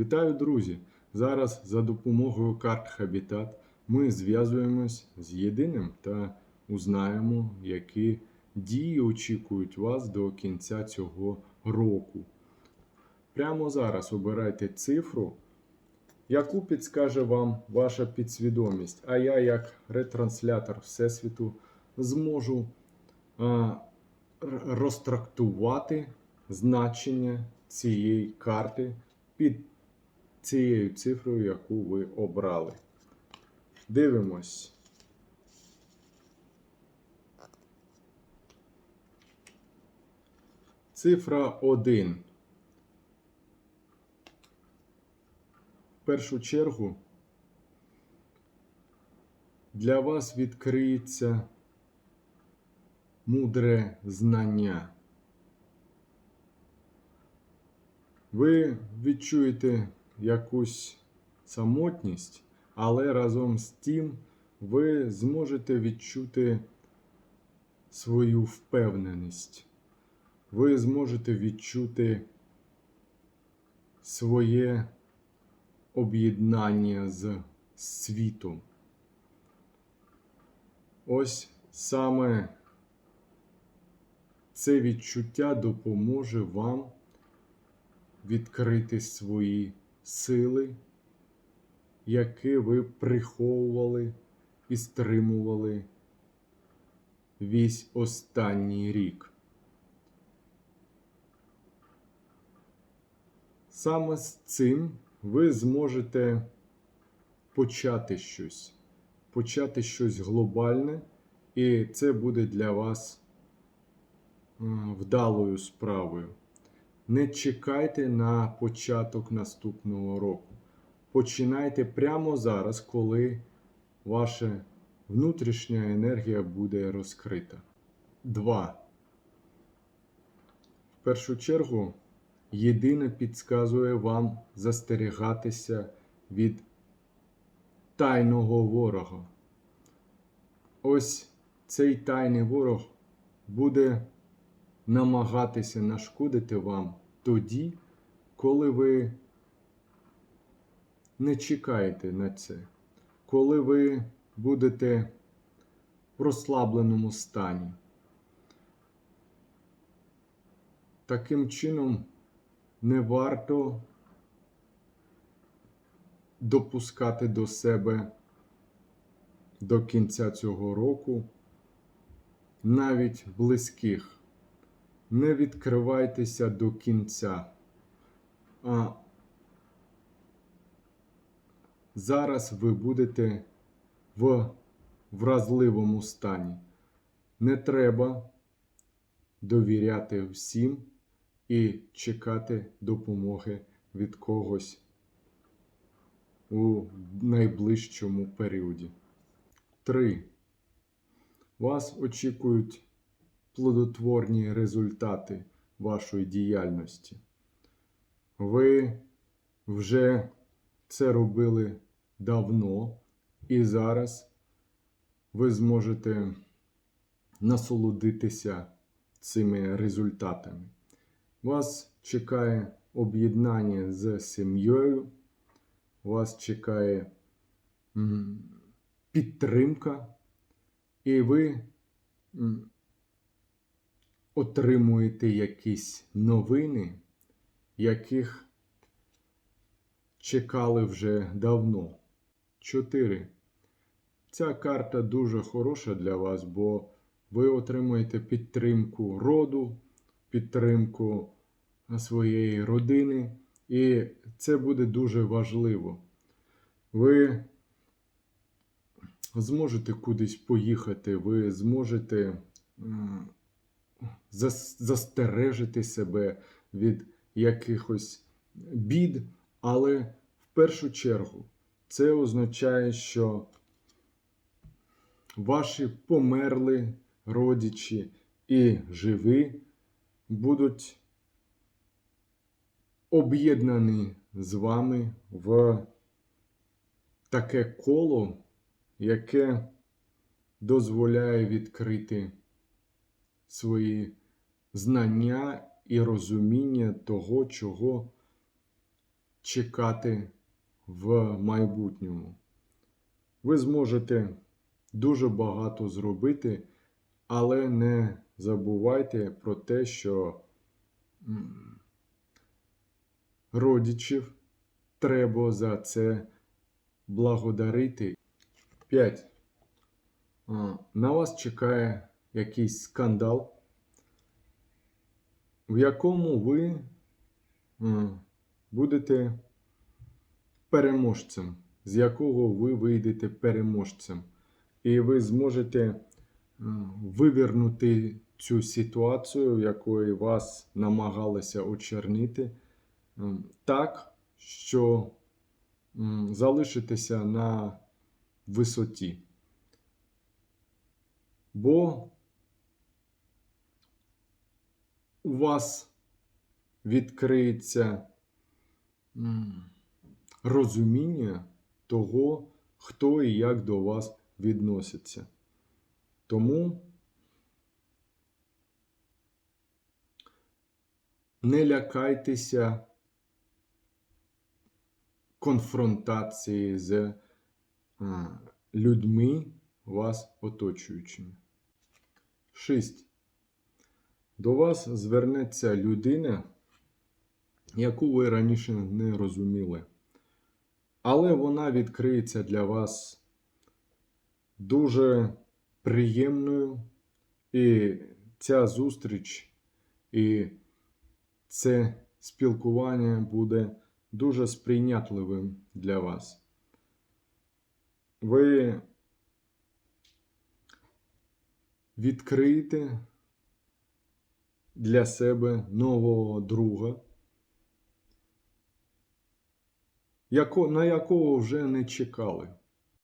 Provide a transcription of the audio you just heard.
Вітаю, друзі! Зараз за допомогою карт Habitat ми зв'язуємось з єдиним та узнаємо, які дії очікують вас до кінця цього року. Прямо зараз обирайте цифру, яку підскаже вам ваша підсвідомість. А я, як ретранслятор Всесвіту, зможу а, розтрактувати значення цієї карти під цією цифрою, яку ви обрали. Дивимось. Цифра 1. В першу чергу для вас відкриється мудре знання. Ви відчуєте якусь самотність, але разом з тим ви зможете відчути свою впевненість. Ви зможете відчути своє об'єднання з світом. Ось саме це відчуття допоможе вам відкрити свої сили, які ви приховували і стримували весь останній рік. Саме з цим ви зможете почати щось, почати щось глобальне, і це буде для вас вдалою справою. Не чекайте на початок наступного року. Починайте прямо зараз, коли ваша внутрішня енергія буде розкрита. 2. В першу чергу, єдине підказує вам застерігатися від тайного ворога. Ось цей тайний ворог буде намагатися нашкодити вам тоді, коли ви не чекаєте на це, коли ви будете в розслабленому стані. Таким чином не варто допускати до себе до кінця цього року навіть близьких не відкривайтеся до кінця. А зараз ви будете в вразливому стані. Не треба довіряти всім і чекати допомоги від когось у найближчому періоді. 3. Вас очікують плодотворні результати вашої діяльності. Ви вже це робили давно, і зараз ви зможете насолодитися цими результатами. Вас чекає об'єднання з сім'єю, вас чекає підтримка, і ви отримуєте якісь новини, яких чекали вже давно. 4. Ця карта дуже хороша для вас, бо ви отримуєте підтримку роду, підтримку своєї родини, і це буде дуже важливо. Ви зможете кудись поїхати, ви зможете застережити себе від якихось бід, але в першу чергу це означає, що ваші померли родичі і живі будуть об'єднані з вами в таке коло, яке дозволяє відкрити свої знання і розуміння того, чого чекати в майбутньому. Ви зможете дуже багато зробити, але не забувайте про те, що родичів треба за це благодарити. 5. На вас чекає якийсь скандал, в якому ви будете переможцем, з якого ви вийдете переможцем. І ви зможете вивернути цю ситуацію, якою вас намагалися очернити, так, що залишитеся на висоті. Бо у вас відкриється розуміння того, хто і як до вас відноситься. Тому не лякайтеся конфронтації з людьми, вас оточуючими. 6. До вас звернеться людина, яку ви раніше не розуміли. Але вона відкриється для вас дуже приємною, і ця зустріч і це спілкування буде дуже сприйнятливим для вас. Ви відкриєте для себе нового друга, на якого вже не чекали.